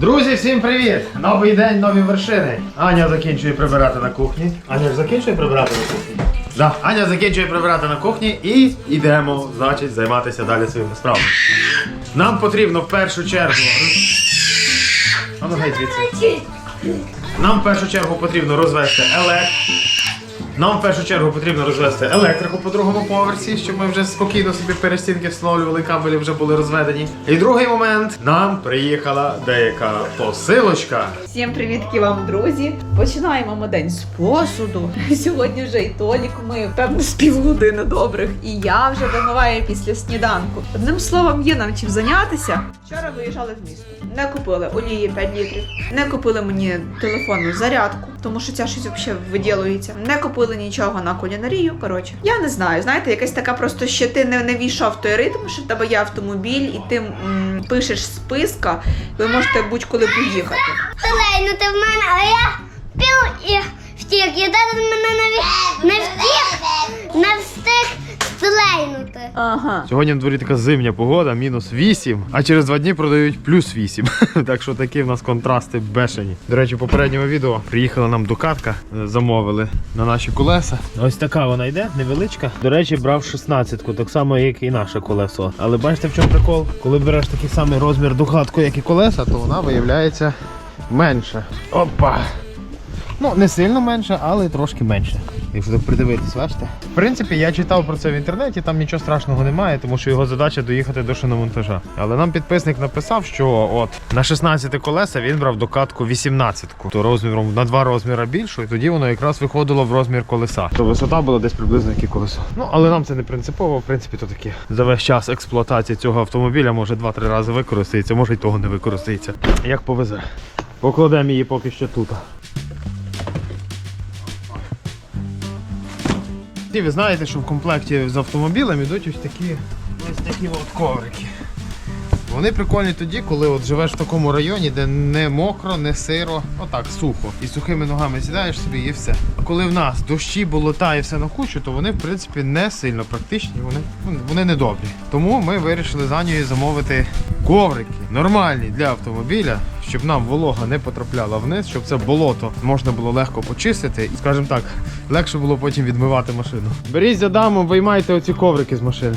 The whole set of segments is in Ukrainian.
Друзі, всім привіт! Новий день, нові вершини. Аня закінчує прибирати на кухні. Аня ж закінчує прибирати на кухні? Да. Аня закінчує прибирати на кухні і йдемо, значить, займатися далі своїми справами. Нам потрібно в першу чергу. А ну геть звідси. Нам в першу чергу потрібно розвести елект. Нам в першу чергу потрібно розвести електрику по другому поверсі, щоб ми вже спокійно собі перестінки встановлювали, кабелі вже були розведені. І другий момент нам приїхала деяка посилочка. Всім привітки вам, друзі! Починаємо ми день з посуду. Сьогодні вже і Толік ми певно з півгодини добрих, і я вже домиваю після сніданку. Одним словом, є ним чим зайнятися. Вчора виїжджали в місто. Не купили олії 5 літрів, не купили мені телефонну зарядку, тому що ця щось взагалі виділується. Не купили нічого на кулінарію. Коротше, я не знаю. Знаєте, якась така просто ще ти не, не війшов той ритм, що в тебе є автомобіль, і ти м, пишеш списка, ви можете будь-коли поїхати. Лейнути в мене, а я пів і втік. Я мене навіть не втік, не встиг стрейнути. Ага. Сьогодні на дворі така зимня погода, мінус 8, а через два дні продають плюс 8. так що такі в нас контрасти бешені. До речі, в попередньому відео приїхала нам дукатка, е, замовили на наші колеса. Ось така вона йде, невеличка. До речі, брав 16-ку, так само, як і наше колесо. Але бачите, в чому прикол? Коли береш такий самий розмір дукатку, як і колеса, то вона виявляється менше. Опа! Ну, не сильно менше, але трошки менше. Якщо так придивитись, бачите? В принципі, я читав про це в інтернеті, там нічого страшного немає, тому що його задача доїхати до шиномонтажа. Але нам підписник написав, що от на 16 колеса він брав докатку 18-ку, то розміром на два розміри більшу, і тоді воно якраз виходило в розмір колеса. То висота була десь приблизно як і колесо. Ну але нам це не принципово. В принципі, то таке за весь час експлуатації цього автомобіля може 2-3 рази використається, може й того не використається. Як повезе. Покладемо її поки що тут. Ви знаєте, що в комплекті з автомобілем йдуть ось такі ось такі от коврики. Вони прикольні тоді, коли от живеш в такому районі, де не мокро, не сиро, отак сухо. І сухими ногами сідаєш собі і все. А коли в нас дощі, болота і все на кучу, то вони в принципі не сильно практичні, вони, ну, вони не добрі. Тому ми вирішили за нею замовити коврики нормальні для автомобіля, щоб нам волога не потрапляла вниз, щоб це болото можна було легко почистити. І, скажімо так, легше було потім відмивати машину. Беріть за даму, виймайте оці коврики з машини.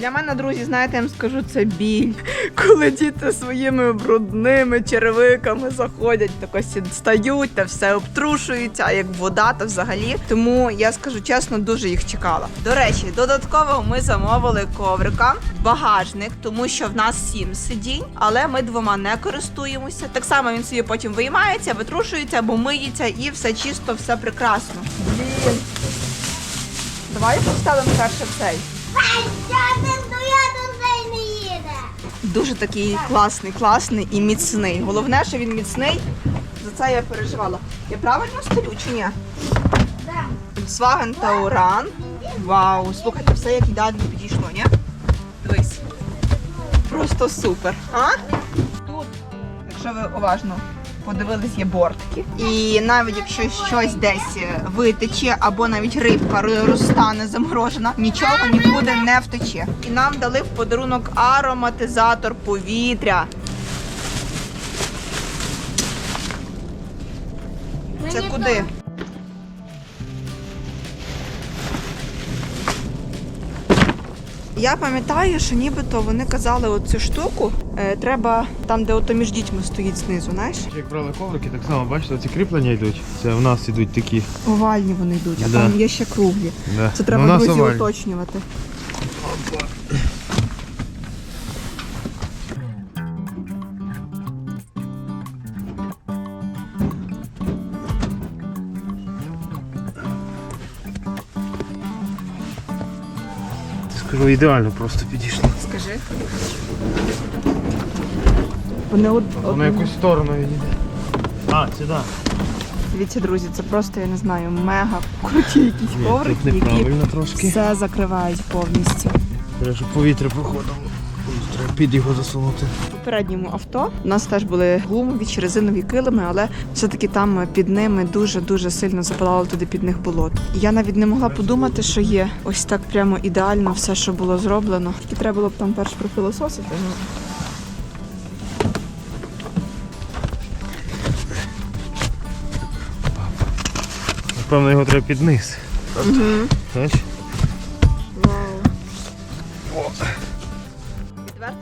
Для мене, друзі, знаєте, я вам скажу, це біль. Коли діти своїми брудними черевиками заходять, так ось стають та все обтрушуються, а як вода, то взагалі. Тому я скажу чесно, дуже їх чекала. До речі, додатково ми замовили коврика, багажник, тому що в нас сім сидінь, але ми двома не користуємося. Так само він собі потім виймається, витрушується або миється, і все чисто, все прекрасно. Блін. Давай поставимо перше цей. Дуже такий класний, класний і міцний. Головне, що він міцний. За це я переживала. Я правильно стелю чи ні? Volkswagen Tauran. Вау, слухайте, все як ідеально підійшло, ні? Дивись. Просто супер. А? Тут, якщо ви уважно подивились, є бортики. І навіть якщо щось десь витече, або навіть рибка ро- розтане заморожена, нічого нікуди не втече. І нам дали в подарунок ароматизатор повітря. Це куди? Я пам'ятаю, що нібито вони казали оцю штуку е, треба там, де ото між дітьми стоїть знизу, знаєш? Як брали коврики, так само, бачите, ці кріплення йдуть. Це в нас йдуть такі. Овальні вони йдуть, а Да. там є ще круглі. Да. Це Ну, треба нас друзі овальні. уточнювати. Скажу, ідеально просто підійшло. Скажи. Вони от, Воно якусь сторону йде. А, сюди. Дивіться, друзі, це просто, я не знаю, мега круті якісь Ні, коврики, тут які неправильно трошки. все закривають повністю. Треба, щоб повітря проходило. Під його засунути. У попередньому авто у нас теж були гумові чи резинові килими, але все-таки там під ними дуже дуже сильно запалало туди під них болото. Я навіть не могла подумати, що є ось так прямо ідеально все, що було зроблено. Тільки треба було б там перш пропилососити. ну. Напевно, його треба під низ. Знаєш?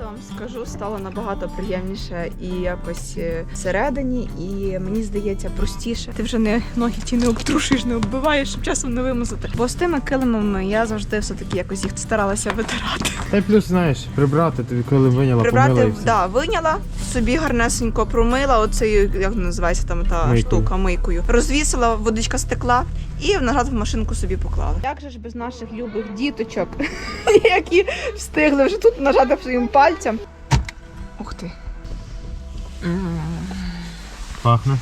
Вам скажу, стало набагато приємніше і якось е, всередині, і мені здається простіше. Ти вже не ноги ті не обтрушуєш, не оббиваєш, щоб часом не вимазати. Бо з тими килимами я завжди все таки якось їх старалася витирати. Та й плюс, знаєш, прибрати тобі, коли виняла, помила і Прибрати, все. да, виняла, собі гарнесенько промила, оцею, як називається там та Мийкою. штука, мийкою. Розвісила, водичка стекла і назад в машинку собі поклали. Як же ж без наших любих діточок, які встигли вже тут нажати своїм пальцем. Ух ти. Пахне.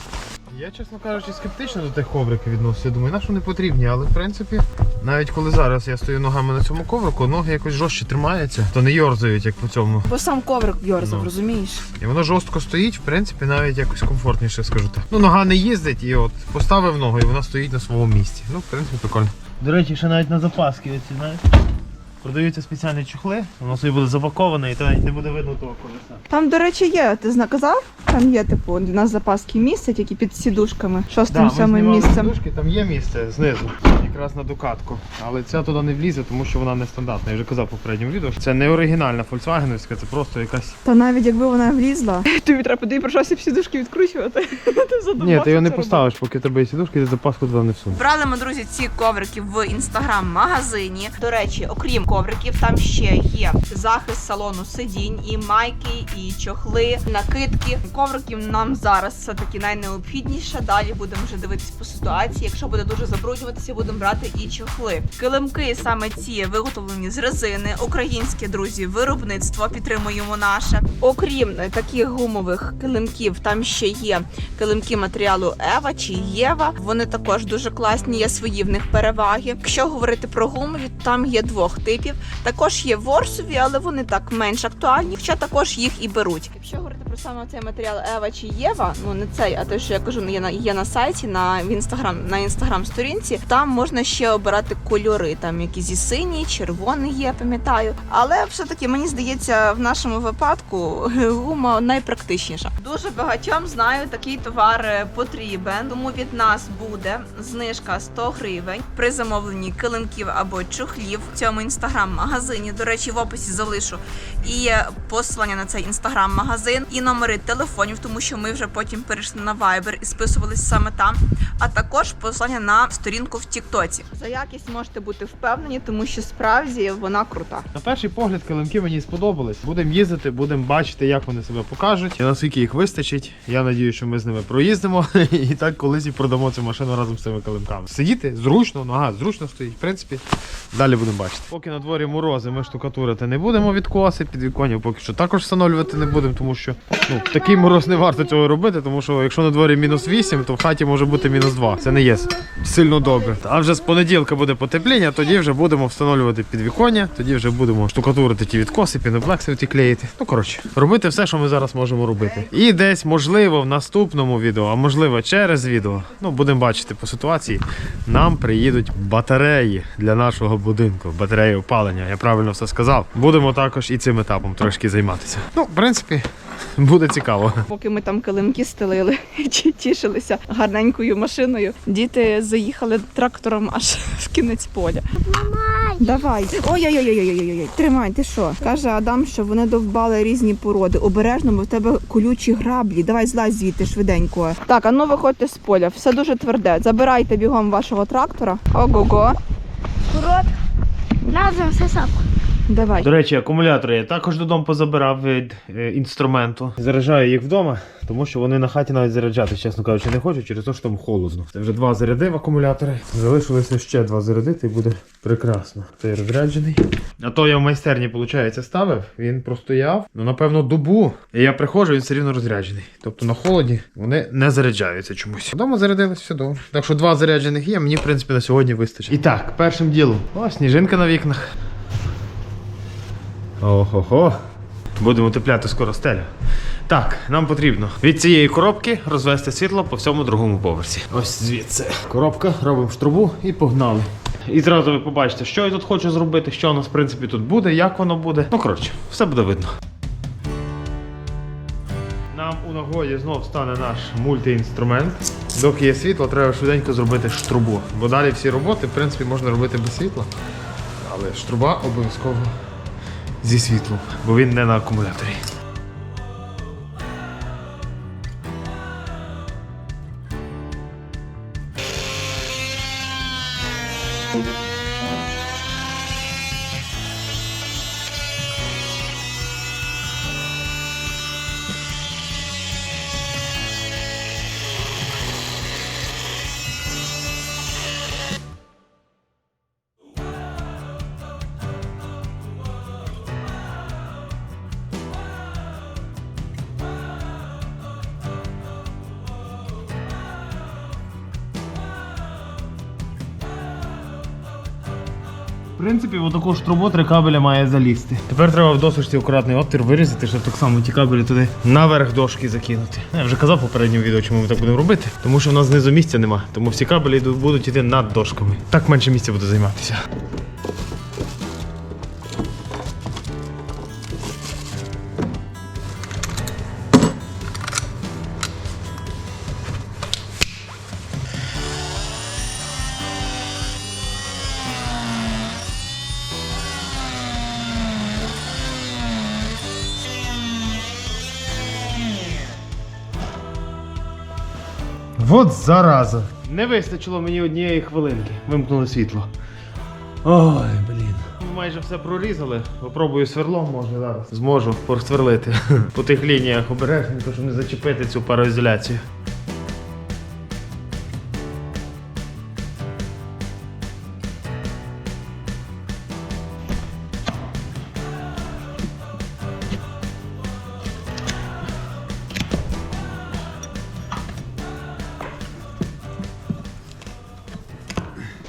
Я, чесно кажучи, скептично до тих ковриків відносився. Думаю, на що вони потрібні, але в принципі, навіть коли зараз я стою ногами на цьому коврику, ноги якось жорстче тримаються, то не йорзають, як по цьому. Бо сам коврик йорзав, Ну. розумієш? І воно жорстко стоїть, в принципі, навіть якось комфортніше, скажу так. Ну, нога не їздить, і от поставив ногу, і вона стоїть на своєму місці. Ну, в принципі, прикольно. До речі, ще навіть на запаски, оці, знаєш. Продаються спеціальні чохли, воно собі буде запаковане і то навіть не буде видно того колеса. Там, до речі, є, ти знаказав? Там є, типу, для нас запаски місце, тільки під сідушками. Шостим самим місцем. сідушки, там є місце знизу, якраз на докатку. Але ця туди не влізе, тому що вона не стандартна. Я вже казав в попередньому відео. що Це не оригінальна Volkswagenівська, це просто якась. Та навіть якби вона влізла, тобі треба туди пройшовся сідушки відкручувати. Ні, ти його не поставиш, поки тебе є сідушки, ти запаску туди не всунеш. Брали ми, друзі, ці коврики в інстаграм-магазині. До речі, окрім ковриків, там ще є захист салону сидінь, і майки, і чохли, накидки. Ковриків нам зараз все таки найнеобхідніше. Далі будемо вже дивитись по ситуації. Якщо буде дуже забруднюватися, будемо брати і чохли. Килимки саме ці виготовлені з резини. Українське друзі, виробництво підтримуємо наше. Окрім таких гумових килимків, там ще є килимки матеріалу Ева чи Єва. Вони також дуже класні, є свої в них переваги. Якщо говорити про гумові, там є двох типів. Також є ворсові, але вони так менш актуальні, хоча також їх і беруть. Якщо говорити про саме цей матеріал Ева чи Єва, ну не цей, а те, що я кажу, є на є на сайті, на інстаграм, на інстаграм сторінці. Там можна ще обирати кольори, там якісь і синій, червоний є, пам'ятаю. Але все-таки мені здається, в нашому випадку гума найпрактичніша. Дуже багатьом знаю, такий товар е, потрібен, тому від нас буде знижка 100 гривень при замовленні килимків або чухлів в цьому інстаграм-магазині. До речі, в описі залишу і посилання на цей інстаграм-магазин, і номери телефонів, тому що ми вже потім перейшли на Viber і списувались саме там. А також посилання на сторінку в Тіктоці. За якість можете бути впевнені, тому що справді вона крута. На перший погляд килимки мені сподобались. Будемо їздити, будемо бачити, як вони себе покажуть. І наскільки їх вистачить. Я надію, що ми з ними проїздимо і так колись і продамо цю машину разом з цими килимками. Сидіти зручно, нога зручно стоїть. В принципі, далі будемо бачити. Поки на дворі морози, ми штукатурити не будемо відкоси під віконів, поки що також встановлювати не будемо, тому що ну, такий мороз не варто цього робити, тому що якщо на дворі мінус 8, то в хаті може бути мінус 2. Це не є сильно добре. А вже з понеділка буде потепління, тоді вже будемо встановлювати підвіконня, тоді вже будемо штукатурити ті відкоси, піноплекси клеїти. Ну коротше, робити все, що ми зараз можемо робити. І десь, можливо, в наступному відео, а можливо через відео, ну будемо бачити по ситуації. Нам приїдуть батареї для нашого будинку. Батареї опалення. Я правильно все сказав. Будемо також і цим етапом трошки займатися. Ну, в принципі, буде цікаво. Поки ми там килимки стелили, ті- тішилися гарненькою машиною. Діти заїхали трактором аж в кінець поля. Давай. Ой-ой-ой-ой-ой-ой. Тримай, ти що? Каже Адам, що вони довбали різні породи. Обережно, бо в тебе колючі граблі. Давай злазь звідти швиденько. Так, а ну виходьте з поля. Все дуже тверде. Забирайте бігом вашого трактора. Ого-го. Разом все сапку. Давай. До речі, акумулятори я також додому позабирав від е, інструменту. Заряджаю їх вдома, тому що вони на хаті навіть заряджати, чесно кажучи, не хочуть, через те, що там холодно. Це вже два зарядив акумулятори. Залишилося ще два зарядити і буде прекрасно. Цей розряджений. А то я в майстерні, виходить, ставив, він простояв, ну напевно, добу. І я приходжу, він все рівно розряджений. Тобто на холоді вони не заряджаються чомусь. Вдома зарядились, все добре. Так що два заряджених є, мені в принципі на сьогодні вистачить. І так, першим ділом. О, сніжинка на вікнах. Ого-го. Будемо утепляти скоро стелю. Так, нам потрібно від цієї коробки розвести світло по всьому другому поверсі. Ось звідси. Коробка, робимо штрубу і погнали. І зразу ви побачите, що я тут хочу зробити, що у нас в принципі тут буде, як воно буде. Ну коротше, все буде видно. Нам у нагоді знов стане наш мультиінструмент. Доки є світло, треба швиденько зробити штрубу. Бо далі всі роботи, в принципі, можна робити без світла. Але штруба обов'язково зі світлом, бо він не на акумуляторі. Таку три кабеля має залізти. Тепер треба в досочці акуратний отвір вирізати, щоб так само ті кабелі туди наверх дошки закинути. Я вже казав попередньому відео, чому ми так будемо робити. Тому що в нас знизу місця нема. Тому всі кабелі будуть йти над дошками. Так менше місця буде займатися. Вот зараза. Не вистачило мені однієї хвилинки. Вимкнули світло. Ой, блін. Майже все прорізали. Попробую сверлом, може зараз. Зможу просверлити по тих лініях обережненько, щоб не зачепити цю пароізоляцію.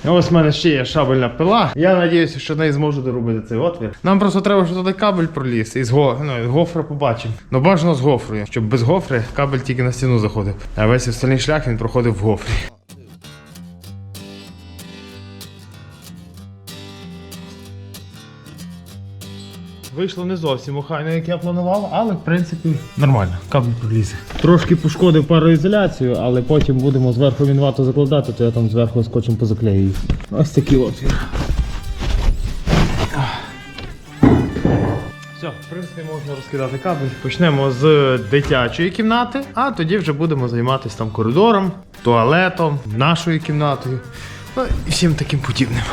Ось в мене ще є шабельна пила. Я сподіваюся, що не зможу доробити цей отвір. Нам просто треба, щоб туди кабель проліз і з, го... ну, гофра побачимо. Ну бажано з гофрою, щоб без гофри кабель тільки на стіну заходив. А весь остальний шлях він проходив в гофрі. Вийшло не зовсім охайно, як я планував, але в принципі нормально. Кабель пролізе. Трошки пошкодив пароізоляцію, але потім будемо зверху вінвату закладати, то я там зверху скотчем позаклею. Ось такий отвір. Все, в принципі, можна розкидати кабель. Почнемо з дитячої кімнати, а тоді вже будемо займатися там коридором, туалетом, нашою кімнатою. Ну і всім таким подібним.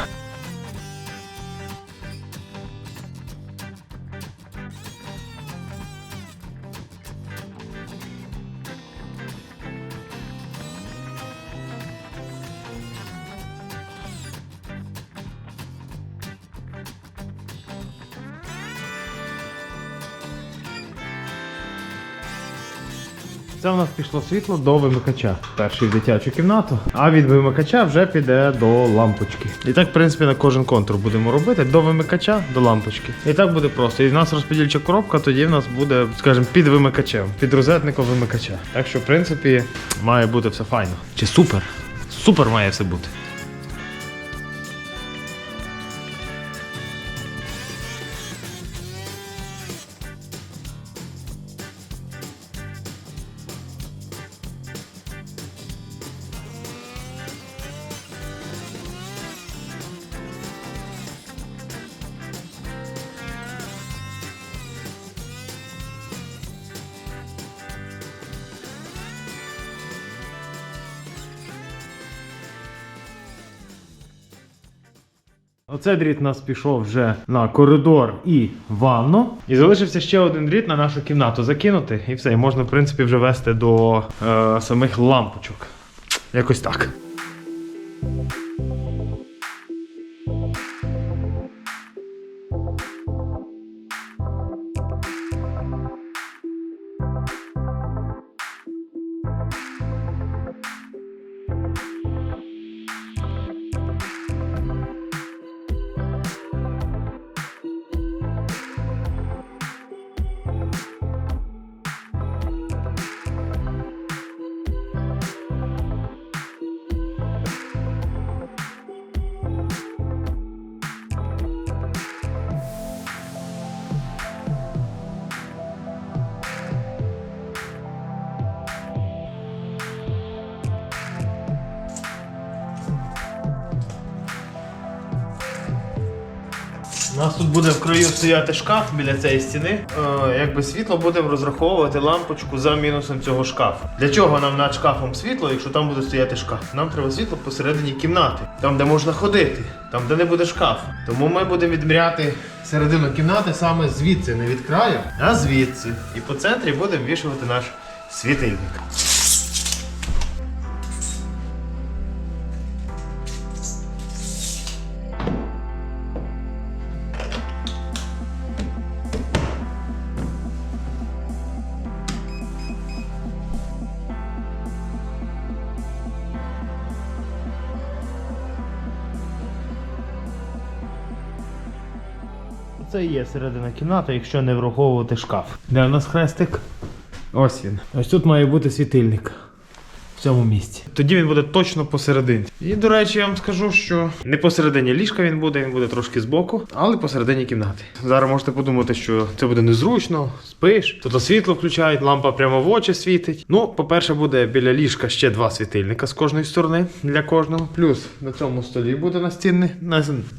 Пішло світло до вимикача. Перший в дитячу кімнату, а від вимикача вже піде до лампочки. І так, в принципі, на кожен контур будемо робити до вимикача до лампочки. І так буде просто. І в нас розподільча коробка, тоді в нас буде, скажімо, під вимикачем, під розетником вимикача. Так що, в принципі, має бути все файно. Чи супер? Супер має все бути. Оце дріт у нас пішов вже на коридор і ванну. І залишився ще один дріт на нашу кімнату закинути. І все, і можна, в принципі, вже вести до е, самих лампочок. Якось так. Нас тут буде в краю стояти шкаф біля цієї стіни. Е, якби світло будемо розраховувати лампочку за мінусом цього шкафу. Для чого нам над шкафом світло, якщо там буде стояти шкаф? Нам треба світло посередині кімнати, там де можна ходити, там де не буде шкаф. Тому ми будемо відміряти середину кімнати саме звідси, не від краю, а звідси. І по центрі будемо вішувати наш світильник. Є середина кімнати, якщо не враховувати шкаф. Де у нас хрестик? Ось він. Ось тут має бути світильник. Цьому місці. Тоді він буде точно посередині. І, до речі, я вам скажу, що не посередині ліжка він буде, він буде трошки збоку, але посередині кімнати. Зараз можете подумати, що це буде незручно, спиш. Тут світло включають, лампа прямо в очі світить. Ну, по-перше, буде біля ліжка ще два світильника з кожної сторони для кожного. Плюс на цьому столі буде настільний,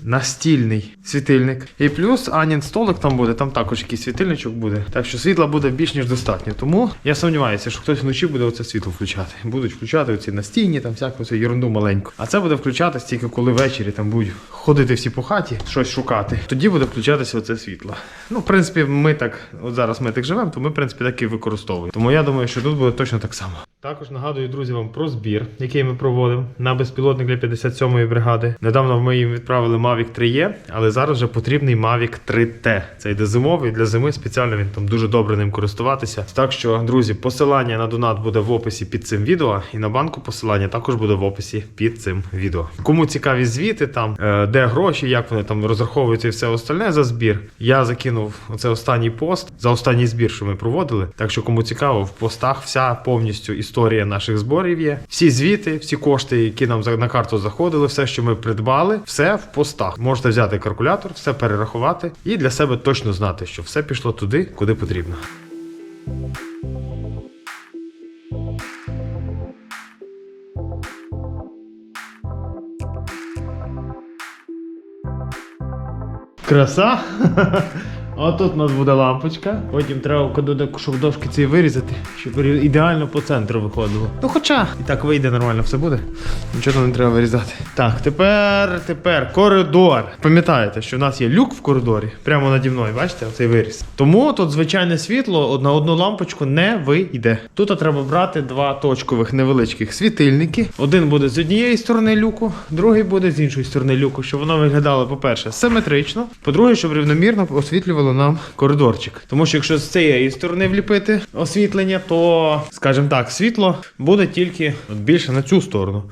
настільний світильник. І плюс Анін столик там буде, там також якийсь світильничок буде. Так що світла буде більш ніж достатньо. Тому я сумніваюся, що хтось вночі буде оце світло включати. Будуть включати оці настійні, там всяку цю ерунду маленьку. А це буде включатись тільки коли ввечері там будуть ходити всі по хаті, щось шукати. Тоді буде включатися оце світло. Ну, в принципі, ми так, от зараз ми так живемо, то ми, в принципі, так і використовуємо. Тому я думаю, що тут буде точно так само. Також нагадую, друзі, вам про збір, який ми проводимо на безпілотник для 57-ї бригади. Недавно ми їм відправили Mavic 3E, але зараз вже потрібний Mavic 3T. Це йде зимовий для зими. Спеціально він там дуже добре ним користуватися. Так що, друзі, посилання на донат буде в описі під цим відео, і на банку посилання також буде в описі під цим відео. Кому цікаві звіти, там е, де гроші, як вони там розраховуються і все остальне за збір. Я закинув оце останній пост за останній збір, що ми проводили. Так що, кому цікаво, в постах вся повністю історія наших зборів є. Всі звіти, всі кошти, які нам на карту заходили, все, що ми придбали, все в постах. Можете взяти калькулятор, все перерахувати і для себе точно знати, що все пішло туди, куди потрібно. Краса. А тут у нас буде лампочка. Потім треба щоб дошки ці вирізати, щоб ідеально по центру виходило. Ну хоча і так вийде нормально, все буде. Нічого не треба вирізати. Так, тепер, тепер коридор. Пам'ятаєте, що в нас є люк в коридорі, прямо наді мною, бачите, оцей виріз. Тому тут звичайне світло на одну лампочку не вийде. Тут треба брати два точкових невеличких світильники. Один буде з однієї сторони люку, другий буде з іншої сторони люку, щоб воно виглядало, по-перше, симетрично. По-друге, щоб рівномірно освітлювало нам коридорчик. Тому що якщо з цієї сторони вліпити освітлення, то, скажімо так, світло буде тільки більше на цю сторону.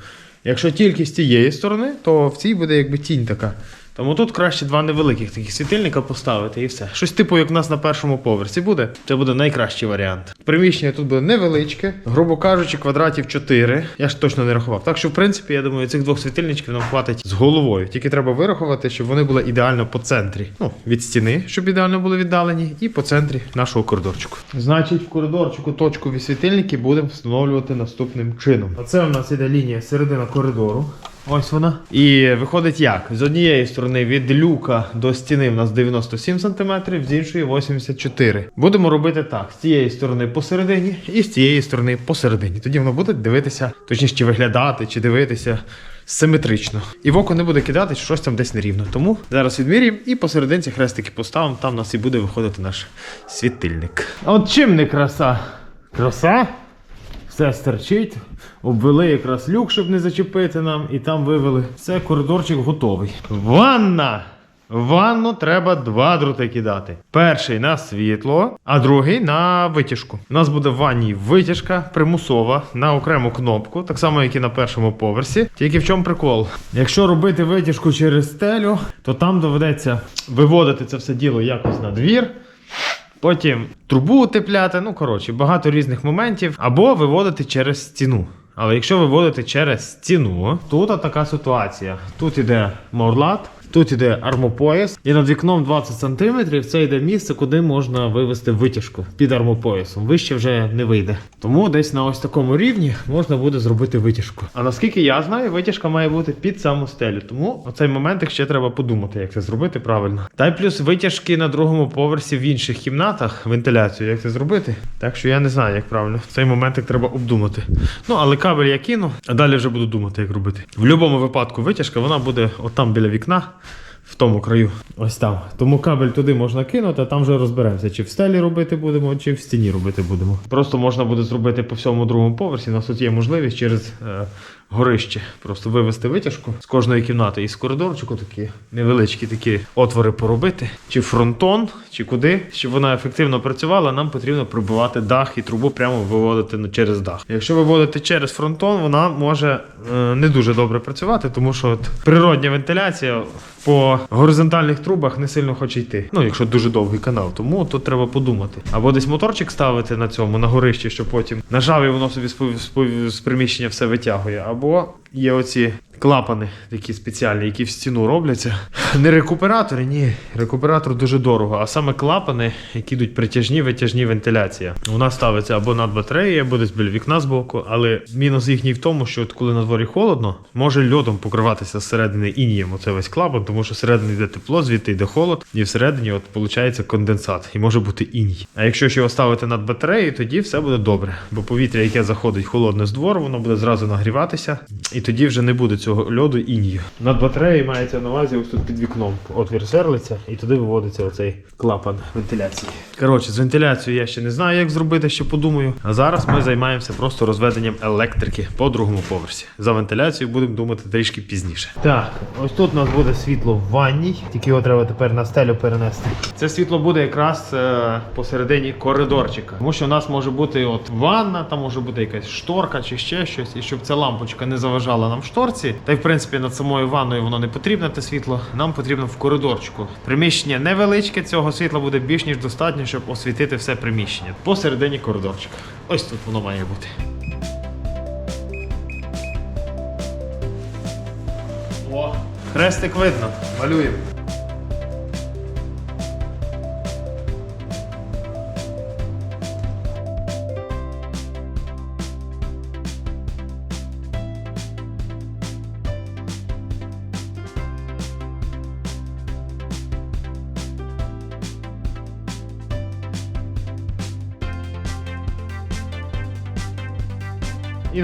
Якщо тільки з цієї сторони, то в цій буде якби тінь така. Тому тут краще два невеликих таких світильника поставити і все. Щось типу, як в нас на першому поверсі буде. Це буде найкращий варіант. Приміщення тут буде невеличке, грубо кажучи, квадратів 4. Я ж точно не рахував. Так що, в принципі, я думаю, цих двох світильничків нам хватить з головою. Тільки треба вирахувати, щоб вони були ідеально по центрі. Ну, від стіни, щоб ідеально були віддалені, і по центрі нашого коридорчику. Значить, в коридорчику точкові світильники будемо встановлювати наступним чином. Оце у нас іде лінія середина коридору. Ось вона. І виходить як? З однієї сторони від люка до стіни в нас 97 см, з іншої 84. Будемо робити так: з цієї сторони посередині і з цієї сторони посередині. Тоді воно буде дивитися, точніше, чи виглядати, чи дивитися. Симетрично. І в око не буде кидати, що щось там десь нерівно. Тому зараз відмірюємо і посерединці хрестики поставимо, там у нас і буде виходити наш світильник. От чим не краса? Краса? Все стерчить. Обвели якраз люк, щоб не зачепити нам, і там вивели. Все, коридорчик готовий. Ванна! Ванну треба два дроти кидати. Перший на світло, а другий на витяжку. У нас буде в ванні витяжка примусова на окрему кнопку, так само, як і на першому поверсі. Тільки в чому прикол? Якщо робити витяжку через стелю, то там доведеться виводити це все діло якось на двір. Потім трубу утепляти, ну коротше, багато різних моментів, або виводити через стіну. Але якщо виводити через стіну, тут така ситуація. Тут іде морлат, Тут іде армопояс, і над вікном 20 см це йде місце, куди можна вивести витяжку під армопоясом. Вище вже не вийде. Тому десь на ось такому рівні можна буде зробити витяжку. А наскільки я знаю, витяжка має бути під саму стелю. Тому оцей момент ще треба подумати, як це зробити правильно. Та й плюс витяжки на другому поверсі в інших кімнатах, вентиляцію, як це зробити. Так що я не знаю, як правильно. В цей момент треба обдумати. Ну, але кабель я кину, а далі вже буду думати, як робити. В будь-якому випадку витяжка вона буде отам біля вікна. В тому краю, ось там. Тому кабель туди можна кинути, а там вже розберемося, чи в стелі робити будемо, чи в стіні робити будемо. Просто можна буде зробити по всьому другому поверсі. У нас тут є можливість через е, горище просто вивести витяжку з кожної кімнати і з коридорчику такі невеличкі такі отвори поробити, чи фронтон, чи куди. Щоб вона ефективно працювала, нам потрібно прибивати дах і трубу прямо виводити через дах. Якщо виводити через фронтон, вона може е, не дуже добре працювати, тому що от природня вентиляція по горизонтальних трубах не сильно хоче йти. Ну, якщо дуже довгий канал, тому тут треба подумати. Або десь моторчик ставити на цьому, на горищі, що потім нажав і воно собі з приміщення все витягує. Або є оці клапани такі спеціальні, які в стіну робляться. Не рекуператори, ні. Рекуператор дуже дорого, а саме клапани, які йдуть притяжні, витяжні вентиляція. Вона ставиться або над батареєю, або десь біля вікна збоку. Але мінус їхній в тому, що от коли на дворі холодно, може льодом покриватися зсередини інієм оце весь клапан, тому що всередині йде тепло, звідти йде холод, і всередині от виходить конденсат, і може бути іній. А якщо ще його ставити над батареєю, тоді все буде добре. Бо повітря, яке заходить холодне з двору, воно буде зразу нагріватися, і тоді вже не буде цього льоду інію. Над батареєю мається на увазі ось тут під вікном. Отвір сверлиться, і туди виводиться оцей клапан вентиляції. Коротше, з вентиляцією я ще не знаю, як зробити, ще подумаю. А зараз ми займаємося просто розведенням електрики по другому поверсі. За вентиляцію будемо думати трішки пізніше. Так, ось тут у нас буде світло в ванній, тільки його треба тепер на стелю перенести. Це світло буде якраз е, посередині коридорчика. Тому що у нас може бути от ванна, там може бути якась шторка чи ще щось, і щоб ця лампочка не заважала нам в Та й в принципі над самою ванною воно не потрібне те світло. Нам потрібно в коридорчику. Приміщення невеличке, цього світла буде більш ніж достатньо, щоб освітити все приміщення. Посередині коридорчика. Ось тут воно має бути. О, хрестик видно. Малюємо.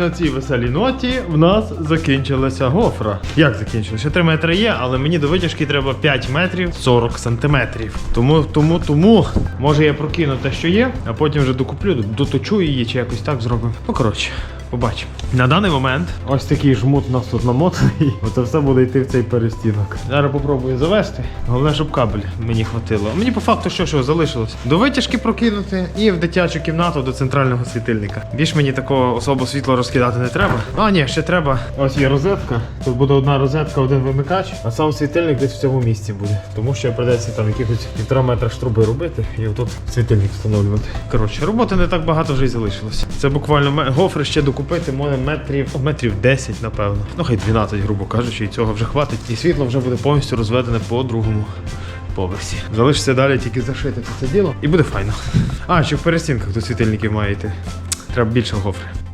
На цій веселій ноті в нас закінчилася гофра. Як закінчилася? Ще 3 метри є, але мені до витяжки треба 5 метрів 40 сантиметрів. Тому, тому, тому, може я прокину те, що є, а потім вже докуплю, доточу її чи якось так зробимо. Ну коротше. Побачимо. На даний момент ось такий жмут у нас тут намотаний. Оце все буде йти в цей перестінок. Зараз попробую завести. Головне, щоб кабель мені хватило. Мені по факту що, що залишилось? До витяжки прокинути і в дитячу кімнату до центрального світильника. Більш мені такого особо світло розкидати не треба. А, ні, ще треба. Ось є розетка. Тут буде одна розетка, один вимикач, а сам світильник десь в цьому місці буде. Тому що придеться там якихось півтора метра штруби робити і отут світильник встановлювати. Коротше, роботи не так багато вже й залишилось. Це буквально гофри ще докупити може метрів, метрів 10, напевно. Ну хай 12, грубо кажучи, і цього вже хватить. І світло вже буде повністю розведене по другому. Поверсі. Залишиться далі тільки зашити це діло. І буде файно. А, ще в перестінках до світильників має йти. Треба більше гофри.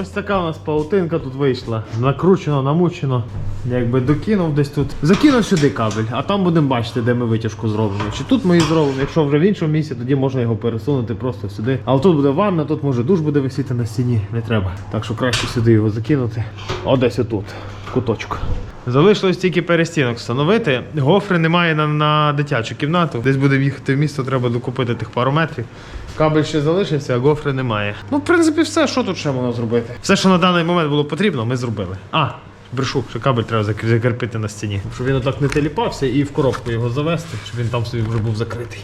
Ось така у нас паутинка тут вийшла. Накручено, намучено. Якби докинув десь тут. Закинув сюди кабель, а там будемо бачити, де ми витяжку зробимо. Чи тут ми її зробимо, якщо вже в іншому місці, тоді можна його пересунути просто сюди. Але тут буде ванна, тут може душ буде висіти на стіні. Не треба. Так що краще сюди його закинути. О, десь отут, куточку. Залишилось тільки перестінок встановити. Гофри немає на, на дитячу кімнату. Десь будемо їхати в місто, треба докупити тих пару метрів. Кабель ще залишився, а гофри немає. Ну, в принципі, все, що тут ще можна зробити. Все, що на даний момент було потрібно, ми зробили. А, брешу, що кабель треба закр- закріпити на стіні. Щоб він отак не теліпався і в коробку його завести, щоб він там собі вже був закритий.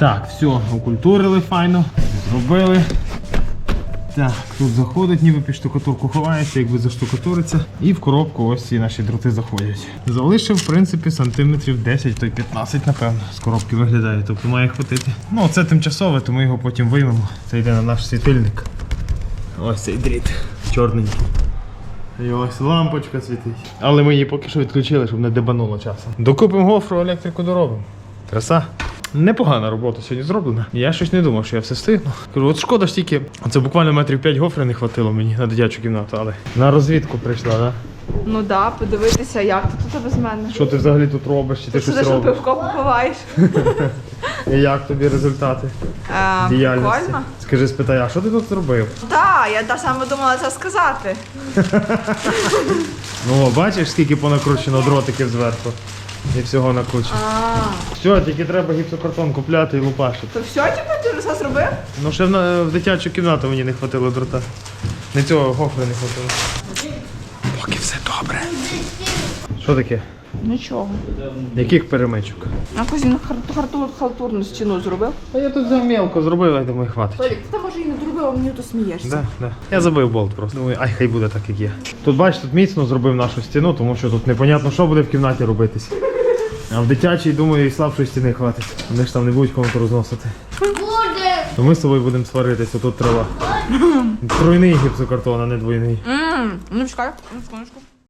Так, все, окультурили файно, зробили. Так, тут заходить, ніби під штукатурку ховається, якби заштукатуриться. І в коробку ось ці наші дроти заходять. Залишив, в принципі, сантиметрів 10, то й 15, напевно, з коробки виглядає, тобто має хватити. Ну, це тимчасове, то ми його потім виймемо. Це йде на наш світильник. Ось цей дріт. Чорненький. І ось лампочка світить. Але ми її поки що відключили, щоб не дебануло часом. Докупимо гофру, електрику доробимо. Краса. Непогана робота сьогодні зроблена. Я щось не думав, що я все встигну. Кажу, от шкода ж тільки, це буквально метрів 5 гофри не хватило мені на дитячу кімнату, але на розвідку прийшла, да? Ну да, подивитися, як ти тут без мене. Що ти взагалі тут робиш? Чи ти Ти щось робиш? пивко попиваєш? І як тобі результати Е, діяльності? Прикольно. Скажи, спитай, а що ти тут зробив? Так, я та саме думала це сказати. Ну, бачиш, скільки понакручено дротиків зверху. І всього на А, Все, тільки треба гіпсокартон купляти і лупашити. то все, типу, ти вже все зробив? Ну ще в, на- в дитячу кімнату мені не хватило дрота. Не цього гофри не хватило. Поки все добре. Що таке? Нічого. Яких перемичок? Хар- хартур, халтурну стіну зробив. А я тут взяв мелко зробив, я думаю, хватить. Толік, ти може і не зробив, а мені то смієшся. Да, да. Я забив болт просто. Думаю, ай, хай буде так, як є. Тут бачиш, тут міцно зробив нашу стіну, тому що тут непонятно, що буде в кімнаті робитись. А в дитячій, думаю, і слабшої стіни хватить. Вони ж там не будуть комнату розносити. Буде. То ми з тобою будемо сваритися, тут треба. Тройний гіпсокартон, а не двойний. Ммм, ну чекай, ну секундочку.